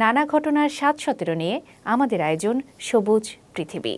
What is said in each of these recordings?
নানা ঘটনার সাত সতেরো নিয়ে আমাদের আয়োজন সবুজ পৃথিবী।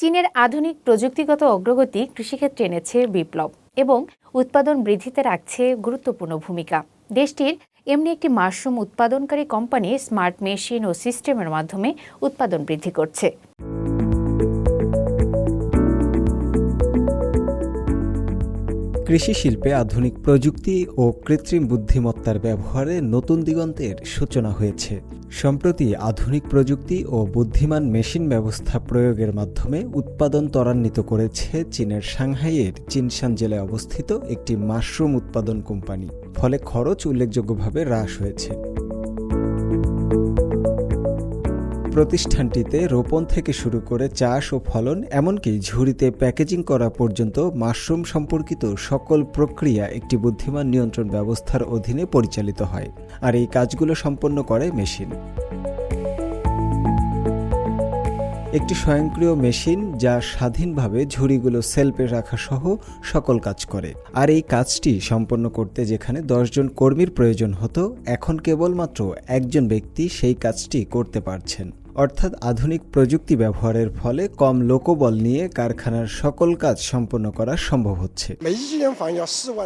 চীনের আধুনিক প্রযুক্তিগত অগ্রগতি কৃষিক্ষেত্রে এনেছে বিপ্লব এবং উৎপাদন বৃদ্ধিতে রাখছে গুরুত্বপূর্ণ ভূমিকা। দেশটির এমনি একটি মাশরুম উৎপাদনকারী কোম্পানি স্মার্ট মেশিন ও সিস্টেমের মাধ্যমে উৎপাদন বৃদ্ধি করছে। কৃষি শিল্পে আধুনিক প্রযুক্তি ও কৃত্রিম বুদ্ধিমত্তার ব্যবহারে নতুন দিগন্তের সূচনা হয়েছে। সম্প্রতি আধুনিক প্রযুক্তি ও বুদ্ধিমান মেশিন ব্যবস্থা প্রয়োগের মাধ্যমে উৎপাদন ত্বরান্বিত করেছে চীনের সাংহাইয়ের চিনশান জেলায় অবস্থিত একটি মাশরুম উৎপাদন কোম্পানি। ফলে খরচ উল্লেখযোগ্যভাবে হ্রাস হয়েছে। প্রতিষ্ঠানটিতে রোপণ থেকে শুরু করে চাষ ও ফলন, এমনকি ঝুড়িতে প্যাকেজিং করা পর্যন্ত মাশরুম সম্পর্কিত সকল প্রক্রিয়া একটি বুদ্ধিমান নিয়ন্ত্রণ ব্যবস্থার অধীনে পরিচালিত হয় আর এই কাজগুলো সম্পন্ন করে মেশিন। একটি স্বয়ংক্রিয় মেশিন যা স্বাধীনভাবে ঝুড়িগুলো সেলফে রাখা সহ সকল কাজ করে। আর এই কাজটি সম্পন্ন করতে যেখানে দশজন কর্মীর প্রয়োজন হতো, এখন কেবলমাত্র একজন ব্যক্তি সেই কাজটি করতে পারছেন। অর্থাৎ আধুনিক প্রযুক্তি ব্যবহারের ফলে কম লোকবল নিয়ে কারখানার সকল কাজ সম্পন্ন করা সম্ভব হচ্ছে।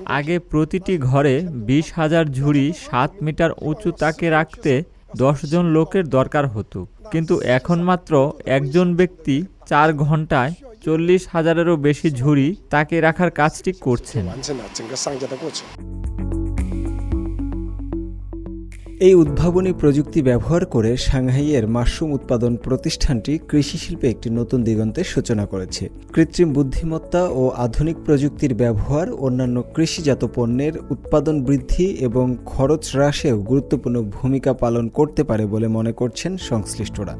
আগে প্রতিটি ঘরে বিশ হাজার ঝুড়ি সাত মিটার উঁচু তাকে রাখতে দশজন লোকের দরকার হতো। কিন্তু এখন মাত্র একজন ব্যক্তি চার ঘন্টায় চল্লিশ হাজারেরও বেশি ঝুড়ি তাকে রাখার কাজটি করছেন। এই উদ্ভাবনী প্রযুক্তি ব্যবহার করে সাংহাইয়ের মাশরুম উৎপাদন প্রতিষ্ঠানটি কৃষি শিল্পে একটি নতুন দিগন্তের সূচনা করেছে। কৃত্রিম বুদ্ধিমত্তা ও আধুনিক প্রযুক্তির ব্যবহার অন্যান্য কৃষিজাত পণ্যের উৎপাদন বৃদ্ধি এবং খরচ হ্রাসেও গুরুত্বপূর্ণ ভূমিকা পালন করতে পারে বলে মনে করছেন সংশ্লিষ্টরা।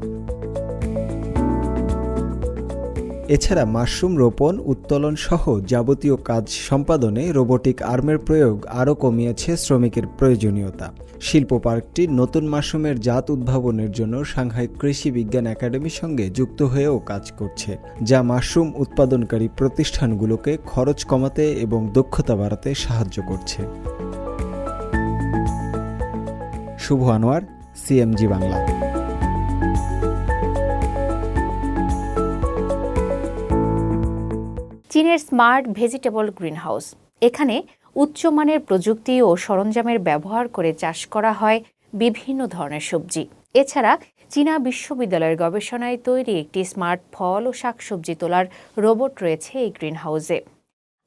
এছাড়া মাশরুম রোপণ, উত্তোলন সহ যাবতীয় কাজ সম্পাদনে রোবোটিক আর্মের প্রয়োগ আরও কমিয়েছে শ্রমিকের প্রয়োজনীয়তা। শিল্প পার্কটি নতুন মাশরুমের জাত উদ্ভাবনের জন্য সাংহাই কৃষি বিজ্ঞান একাডেমির সঙ্গে যুক্ত হয়েও কাজ করছে, যা মাশরুম উৎপাদনকারী প্রতিষ্ঠানগুলোকে খরচ কমাতে এবং দক্ষতা বাড়াতে সাহায্য করছে। শুভ আনোয়ার, সিএমজি বাংলা। চীনের স্মার্ট ভেজিটেবল গ্রিনহাউস। এখানে উচ্চমানের প্রযুক্তি ও সরঞ্জামের ব্যবহার করে চাষ করা হয় বিভিন্ন ধরনের সবজি। এছাড়া চীনা বিশ্ববিদ্যালয়ের গবেষণায় তৈরি একটি স্মার্ট ফল ও শাকসবজি তোলার রোবট রয়েছে এই গ্রিনহাউসে।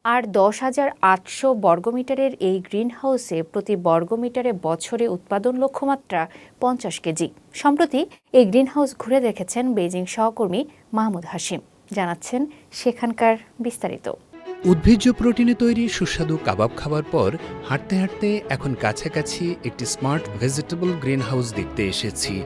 আর দশ হাজার আটশো বর্গমিটারের এই গ্রিনহাউসে প্রতি বর্গমিটারে বছরে উৎপাদন লক্ষ্যমাত্রা পঞ্চাশ কেজি। সম্প্রতি এই গ্রিনহাউস ঘুরে দেখেছেন বেজিং সহকর্মী মাহমুদ হাশিম। জানাচ্ছেন সেখানকার বিস্তারিত। উদ্ভিজ্জ প্রোটিনে তৈরি সুস্বাদু কাবাব খাবার পর হাঁটতে হাঁটতে এখন কাছাকাছি একটি স্মার্ট ভেজিটেবল গ্রিন হাউস দেখতে এসেছি।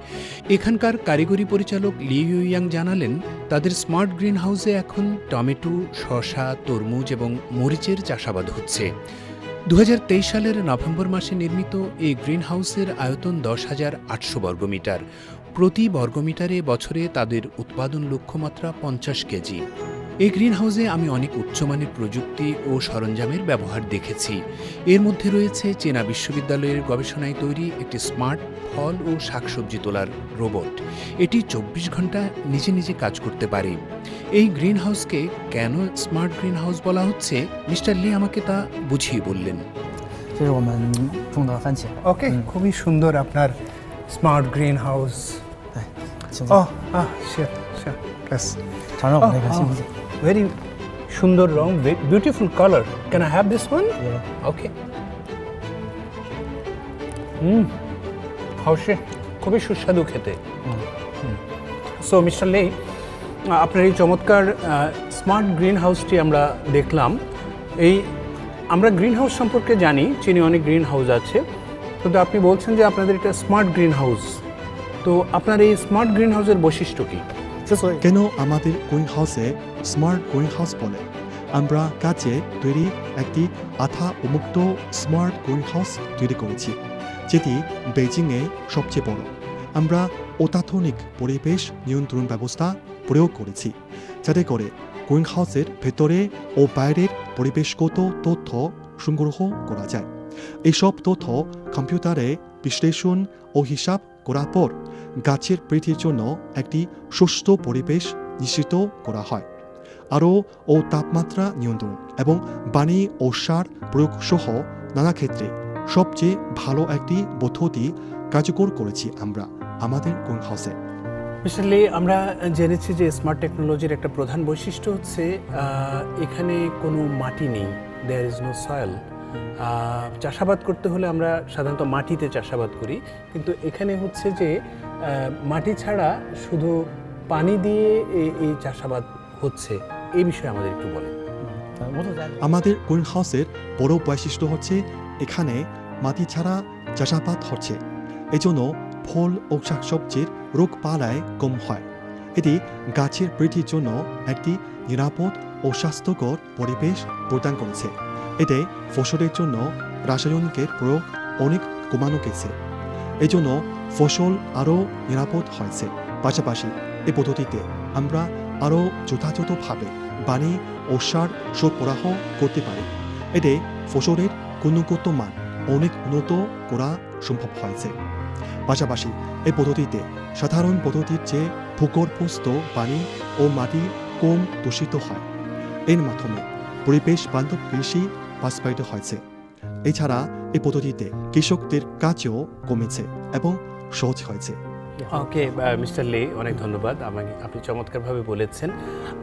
এখানকার কারিগরি পরিচালক লি ইউয়াং জানালেন, তাদের স্মার্ট গ্রিন হাউসে এখন টমেটো, শসা, তরমুজ এবং মরিচের চাষাবাদ হচ্ছে। দু হাজার তেইশ সালের নভেম্বর মাসে নির্মিত এই গ্রিন হাউসের আয়তন দশ হাজার আটশো বর্গমিটার। প্রতি বর্গমিটারে বছরে তাদের উৎপাদন লক্ষ্যমাত্রা পঞ্চাশ কেজি। এই গ্রিনহাউসে আমি অনেক উচ্চমানের প্রযুক্তি ও সরঞ্জামের ব্যবহার দেখেছি। এর মধ্যে রয়েছে চেনা বিশ্ববিদ্যালয়ের গবেষণায় তৈরি একটি স্মার্ট ফল ও শাকসবজি তোলার রোবট। এটি চব্বিশ ঘণ্টা নিজে নিজে কাজ করতে পারে। এই গ্রিনহাউসকে কেন স্মার্ট গ্রিনহাউস বলা হচ্ছে? মিস্টার লি আমাকে তা বুঝিয়ে বললেন। ওকে খুবই সুন্দর আপনার smart greenhouse. Oh, ah, sure, sure. Yes. Turn up. Oh, oh, very সুন্দর রং beautiful colour can I have this one okay hmm হাউসে খুবই সুস্বাদু খেতে। সো মিস্টার লে আপনার এই চমৎকার স্মার্ট গ্রিন হাউসটি আমরা দেখলাম। এই আমরা গ্রিন হাউস সম্পর্কে জানি চীনে অনেক গ্রিন হাউস আছে। কিন্তু আপনি বলছেন যে আপনাদের এটা স্মার্ট গ্রিন হাউস তো আপনার এই স্মার্ট গ্রিন হাউসের বৈশিষ্ট্য কী? কেন আমাদের গ্রিন হাউসে স্মার্ট গ্রিন হাউস বলে? আমরা কাছে তৈরি একটি আধা উন্মুক্ত স্মার্ট গ্রিন হাউস তৈরি করেছি যেটি বেজিংয়ে সবচেয়ে বড়। আমরা অত্যাধুনিক পরিবেশ নিয়ন্ত্রণ ব্যবস্থা প্রয়োগ করেছি যাতে করে গ্রিন হাউসের ভেতরে ও বাইরের পরিবেশগত তথ্য সংগ্রহ করা যায়। এইসব তথ্য কম্পিউটারে বিশ্লেষণ ও হিসাব করার পর গাছের বৃদ্ধির জন্য একটি সুস্থ পরিবেশ নিশ্চিত করা হয়। আরও ও তাপমাত্রা নিয়ন্ত্রণ এবং পানি ও সার প্রয়োগ সহ নানা ক্ষেত্রে সবচেয়ে ভালো একটি পদ্ধতি কার্যকর করেছি আমরা আমাদের কোন হাউসে মিস্টার আমরা জেনেছি যে স্মার্ট টেকনোলজির একটা প্রধান বৈশিষ্ট্য হচ্ছে এখানে কোনো মাটি নেই দেয়ার ইজ নো সয়েল চাষাবাদ করতে হলে আমরা সাধারণত মাটিতে চাষাবাদ করি। কিন্তু এখানে হচ্ছে যে মাটি ছাড়া শুধু পানি দিয়ে এই চাষাবাদ হচ্ছে। এই বিষয়ে আমাদের একটু বলে আমাদের গ্রিন হাউসের বড় বৈশিষ্ট্য হচ্ছে, এখানে মাটি ছাড়া চাষাবাদ হচ্ছে। এজন্য ফল ও শাকসবজির রোগ পালায় কম হয়। এটি গাছের বৃদ্ধির জন্য একটি নিরাপদ ও স্বাস্থ্যকর পরিবেশ প্রদান করেছে। এতে ফসলের জন্য রাসায়নিকের প্রয়োগ অনেক কমানো গেছে। এজন্য ফসল আরও নিরাপদ হয়েছে। পাশাপাশি এই পদ্ধতিতে আমরা আরও যথাযথভাবে পানি ও সার সরবরাহ করতে পারি। এতে ফসলের গুণগত মান অনেক উন্নত করা সম্ভব হয়েছে। পাশাপাশি এই পদ্ধতিতে সাধারণ পদ্ধতির চেয়ে ভূগর্ভস্থ পানি ও মাটি কম দূষিত হয়। এর মাধ্যমে পরিবেশ বান্ধব কৃষি বাস্তবায়িত হয়েছে। এছাড়া এই পদ্ধতিতে কৃষকদের কাজও কমেছে এবং সহজ হয়েছে। ওকে মিস্টার লে, অনেক ধন্যবাদ। আমাকে আপনি চমৎকারভাবে বলেছেন।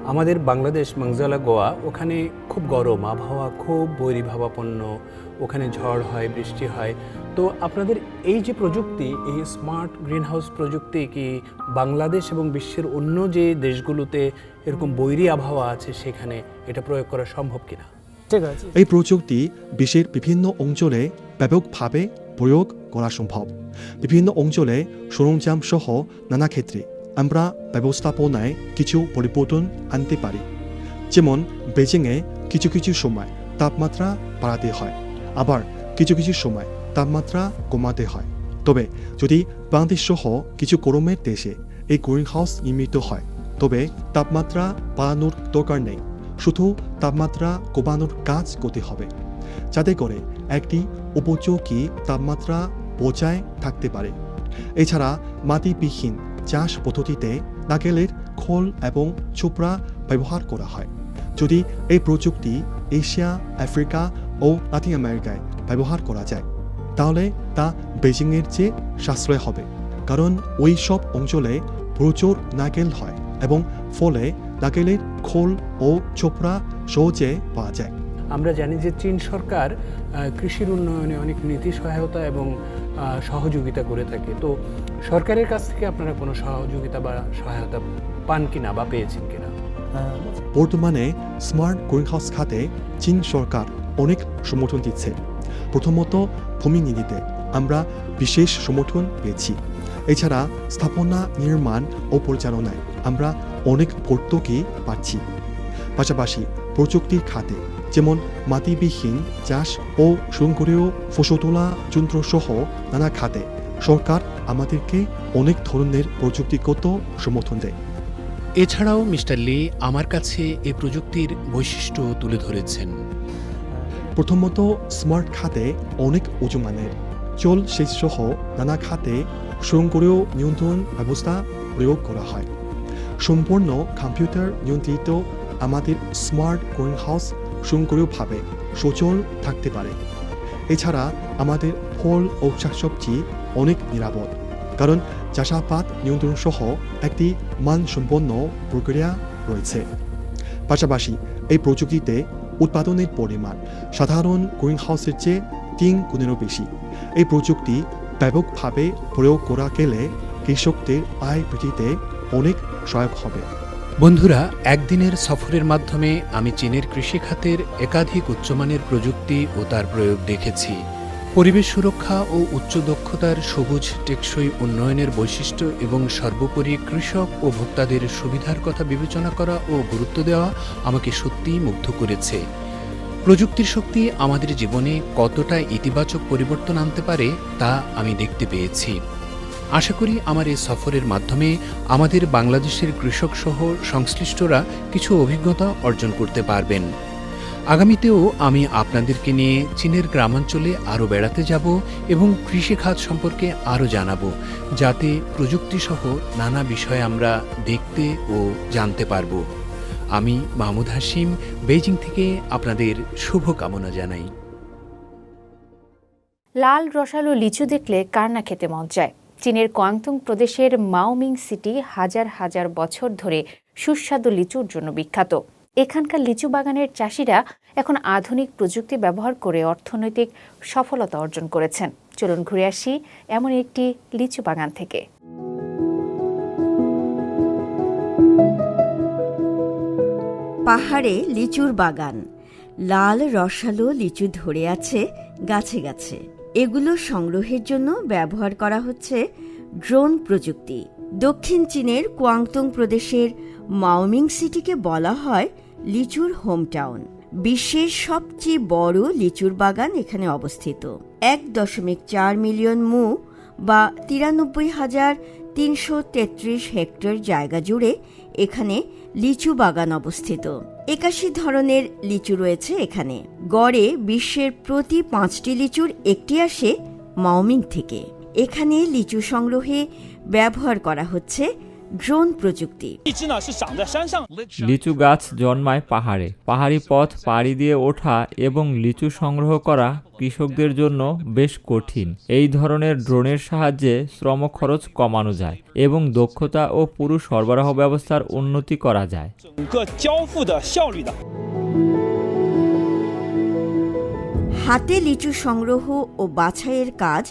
আমাদের বাংলাদেশ মাংজালা গোয়া, ওখানে খুব গরম, আবহাওয়া খুব বৈরীভাবাপন্ন। ওখানে ঝড় হয়, বৃষ্টি হয়। তো আপনাদের এই যে প্রযুক্তি, এই স্মার্ট গ্রিন হাউস প্রযুক্তি কি বাংলাদেশ এবং বিশ্বের অন্য যে দেশগুলোতে এরকম বৈরী আবহাওয়া আছে সেখানে এটা প্রয়োগ করা সম্ভব কিনা? এই প্রযুক্তি বিশ্বের বিভিন্ন অঞ্চলে ব্যাপকভাবে প্রয়োগ করা সম্ভব। বিভিন্ন অঞ্চলে সরঞ্জাম সহ নানা ক্ষেত্রে আমরা ব্যবস্থাপনায় কিছু পরিবর্তন আনতে পারি। যেমন বেজিংয়ে কিছু কিছু সময় তাপমাত্রা বাড়াতে হয়, আবার কিছু কিছু সময় তাপমাত্রা কমাতে হয়। তবে যদি বাংলাদেশ সহ কিছু গরমের দেশে এই গ্রিন হাউস নির্মিত হয়, তবে তাপমাত্রা বাড়ানোর দরকার নেই। শুধু তাপমাত্রা কমানোর কাজ করতে হবে, যাতে করে একটি উপযোগী তাপমাত্রা বজায় থাকতে পারে। এছাড়া মাটিবিহীন চাষ পদ্ধতিতে নাকেলের খোল এবং চোপড়া ব্যবহার করা হয়। যদি এই প্রযুক্তি এশিয়া, আফ্রিকা ও লাতিন আমেরিকায় ব্যবহার করা যায়, তাহলে তা বেজিংয়ের চেয়ে সাশ্রয় হবে। কারণ ওই সব অঞ্চলে প্রচুর নাকেল হয় এবং ফলে নাকেলের খোল ও চোপড়া সহজে পাওয়া যায়। আমরা জানি যে চীন সরকার কৃষির উন্নয়নে অনেক নীতি সহায়তা এবং সহযোগিতা করে থাকে। তো সরকারের কাছ থেকে আপনারা কোনো সহযোগিতা বা সহায়তা পান কিনা বা পেয়েছেন কিনা? 呃，বর্তমানে স্মার্ট গ্রিনহাউস খাতে চীন সরকার অনেক সমর্থন দিচ্ছে। প্রথমত ভূমি নীতিতে আমরা বিশেষ সমর্থন পেয়েছি। এছাড়া স্থাপনা নির্মাণ ও পরিচালনায় আমরা অনেক ভর্তুকি পাচ্ছি। পাশাপাশি প্রযুক্তির খাতে যেমন মাটিবিহীন চাষ ও স্বয়ংক্রিয় ফসল তোলা যন্ত্রসহ নানা খাতে সরকার আমাদেরকে অনেক ধরনের প্রযুক্তিগত সমর্থন দেয়। এছাড়াও মিস্টার লি আমার কাছে এই প্রযুক্তির বৈশিষ্ট্য তুলে ধরেছেন। প্রথমত স্মার্ট খাতে অনেক উঁচু মানের চল সেচ সহ নানা খাতে স্বয়ংক্রিয় নিয়ন্ত্রণ ব্যবস্থা প্রয়োগ করা হয়। সম্পূর্ণ কম্পিউটার নিয়ন্ত্রিত আমাদের স্মার্ট গ্রিন হাউস স্বয়ংক্রিয়ভাবে সচল থাকতে পারে। এছাড়া আমাদের ফল ও শাকসবজি অনেক নিরাপদ, কারণ চাষাবাদ নিয়ন্ত্রণ সহ একটি মানসম্পন্ন প্রক্রিয়া রয়েছে। পাশাপাশি এই প্রযুক্তিতে উৎপাদনের পরিমাণ সাধারণ গ্রিন হাউসের চেয়ে তিন গুণেরও বেশি। এই প্রযুক্তি ব্যাপকভাবে প্রয়োগ করা গেলে কৃষকদের আয় বৃদ্ধিতে অনেক সহায়ক হবে। বন্ধুরা, একদিনের সফরের মাধ্যমে আমি চীনের কৃষিখাতের একাধিক উচ্চমানের প্রযুক্তি ও তার প্রয়োগ দেখেছি। পরিবেশ সুরক্ষা ও উচ্চ দক্ষতার সবুজ, টেকসই উন্নয়নের বৈশিষ্ট্য এবং সর্বোপরি কৃষক ও ভোক্তাদের সুবিধার কথা বিবেচনা করা ও গুরুত্ব দেওয়া আমাকে সত্যিই মুগ্ধ করেছে। প্রযুক্তির শক্তি আমাদের জীবনে কতটা ইতিবাচক পরিবর্তন আনতে পারে তা আমি দেখতে পেয়েছি। আশা করি আমার এই সফরের মাধ্যমে আমাদের বাংলাদেশের কৃষক সহ সংশ্লিষ্টরা কিছু অভিজ্ঞতা অর্জন করতে পারবেন। আগামীতেও আমি আপনাদেরকে নিয়ে চীনের গ্রামাঞ্চলে আরও বেড়াতে যাব এবং কৃষিখাত সম্পর্কে আরও জানাব, যাতে প্রযুক্তিসহ নানা বিষয় আমরা দেখতে ও জানতে পারব। আমি মাহমুদ হাসিম বেজিং থেকে আপনাদের শুভকামনা জানাই। লাল, রসালো, লিচু দেখলে কার না খেতে মন চায়? চীনের কোয়াংতুং প্রদেশের মাওমিং সিটি হাজার হাজার বছর ধরে সুস্বাদু লিচুর জন্য বিখ্যাত। এখানকার লিচু বাগানের চাষিরা এখন আধুনিক প্রযুক্তি ব্যবহার করে অর্থনৈতিক সফলতা অর্জন করেছেন। চলুন ঘুরে আসি এমন একটি লিচু বাগান থেকে। পাহাড়ে লিচুর বাগান। লাল রসালো লিচু ধরে আছে গাছে গাছে। এগুলো সংগ্রহের জন্য ব্যবহার করা হচ্ছে ড্রোন প্রযুক্তি। দক্ষিণ চীনের কোয়াংতুং প্রদেশের মাওমিং সিটিকে বলা হয় লিচুর হোমটাউন। বিশ্বের সবচেয়ে বড় লিচুর বাগান এখানে অবস্থিত। এক দশমিক চার মিলিয়ন মু বা তিরানব্বই হাজার তিনশো তেত্রিশ হেক্টর জায়গা জুড়ে এখানে লিচু বাগান অবস্থিত। একাশি ধরনের লিচু রয়েছে এখানে। গড়ে বিশ্বের প্রতি পাঁচটি লিচুর একটি আসে মাওমিং থেকে। এখানে লিচু সংগ্রহে ব্যবহার করা হচ্ছে ড্রোন প্রযুক্তি। লিচু গাছ জন্মায় পাহাড়ে। পাহাড়ি। পথ পাড়ি দিয়ে ওঠা এবং লিচু সংগ্রহ করা কৃষকদের জন্য বেশ কঠিন। এই ধরনের ড্রোনের সাহায্যে শ্রম খরচ কমানো যায় এবং দক্ষতা ও পুরুষ সরবরাহ ব্যবস্থার উন্নতি করা যায়। হাতে লিচু সংগ্রহ ও বাছাইয়ের কাজ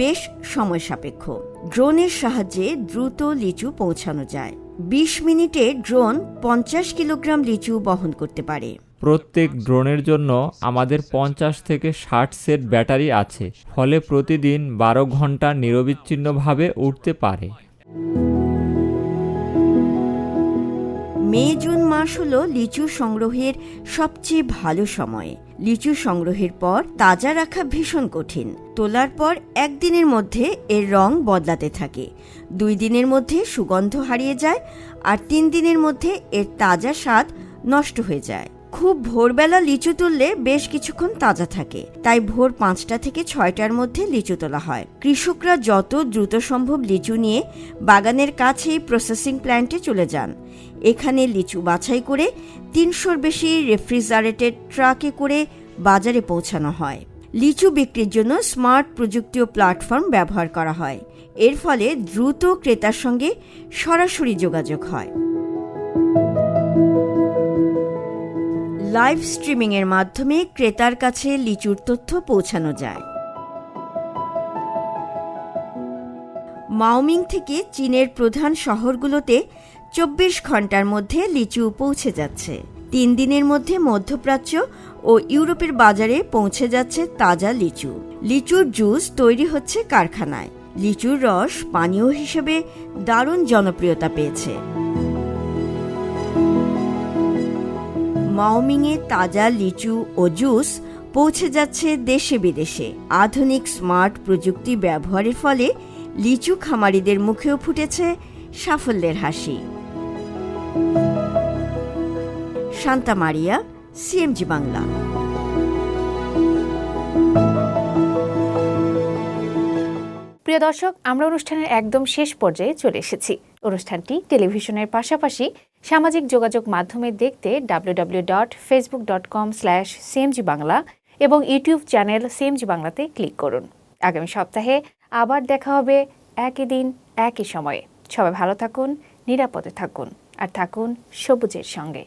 বেশ সময় সাপেক্ষ ড্রোনের সাহায্যে দ্রুত লিচু পৌঁছানো যায়। ২০ মিনিটে ড্রোন পঞ্চাশ কিলোগ্রাম লিচু বহন করতে পারে। প্রত্যেক ড্রোনের জন্য আমাদের পঞ্চাশ থেকে ষাট সেট ব্যাটারি আছে ফলে প্রতিদিন বারো ঘণ্টা নিরবিচ্ছিন্নভাবে উঠতে পারে। মে জুন মাস হল লিচু সংগ্রহের সবচেয়ে ভালো সময়। লিচু সংগ্রহের পর তাজা রাখা ভীষণ কঠিন। তোলার পর একদিনের মধ্যে এর রং বদলাতে থাকে। দুই দিনের মধ্যে সুগন্ধ হারিয়ে যায় আর তিন দিনের মধ্যে এর তাজা স্বাদ নষ্ট হয়ে যায়। খুব ভোরবেলা লিচু তুললে বেশ কিছুক্ষণ তাজা থাকে। তাই ভোর পাঁচটা থেকে ছয়টার মধ্যে লিচু তোলা হয়। কৃষকরা যত দ্রুত সম্ভব লিচু নিয়ে বাগানের কাছেই প্রসেসিং প্ল্যান্টে চলে যান। এখানে লিচু বাছাই করে তিনশোর বেশি রেফ্রিজারেটেড ট্রাকে করে বাজারে পৌঁছানো হয়। লিচু বিক্রির জন্য স্মার্ট প্রযুক্তি প্ল্যাটফর্ম ব্যবহার করা হয়। এর ফলে দ্রুত ক্রেতার সঙ্গে সরাসরি যোগাযোগ হয়। লাইভ স্ট্রিমিং এর মাধ্যমে ক্রেতার কাছে লিচুর তথ্য পৌঁছানো যায়। মাওমিং থেকে চীনের প্রধান শহরগুলোতে চব্বিশ ঘণ্টার মধ্যে লিচু পৌঁছে যাচ্ছে। তিন দিনের মধ্যে মধ্যপ্রাচ্য ও ইউরোপের বাজারে পৌঁছে যাচ্ছে তাজা লিচু। লিচুর জুস তৈরি হচ্ছে কারখানায়। লিচুর রস পানীয় হিসেবে দারুণ জনপ্রিয়তা পেয়েছে। মাওমিংয়ে তাজা লিচু ও জুস পৌঁছে যাচ্ছে দেশে বিদেশে। আধুনিক স্মার্ট প্রযুক্তি ব্যবহারের ফলে লিচু খামারিদের মুখেও ফুটেছে সাফল্যের হাসি। শান্তা মারিয়া, সিএমজি বাংলা। প্রিয় দর্শক, আমরা অনুষ্ঠানের একদম শেষ পর্যায়ে চলে এসেছি। অনুষ্ঠানটি টেলিভিশনের পাশাপাশি সামাজিক যোগাযোগ মাধ্যমে দেখতে WWW dot Facebook dot com slash CMG Bangla এবং ইউটিউব চ্যানেল সিএমজি বাংলাতে ক্লিক করুন। আগামী সপ্তাহে আবার দেখা হবে একই দিন, একই সময়ে। সবাই ভালো থাকুন, নিরাপদে থাকুন, আর থাকুন সবুজের সঙ্গে।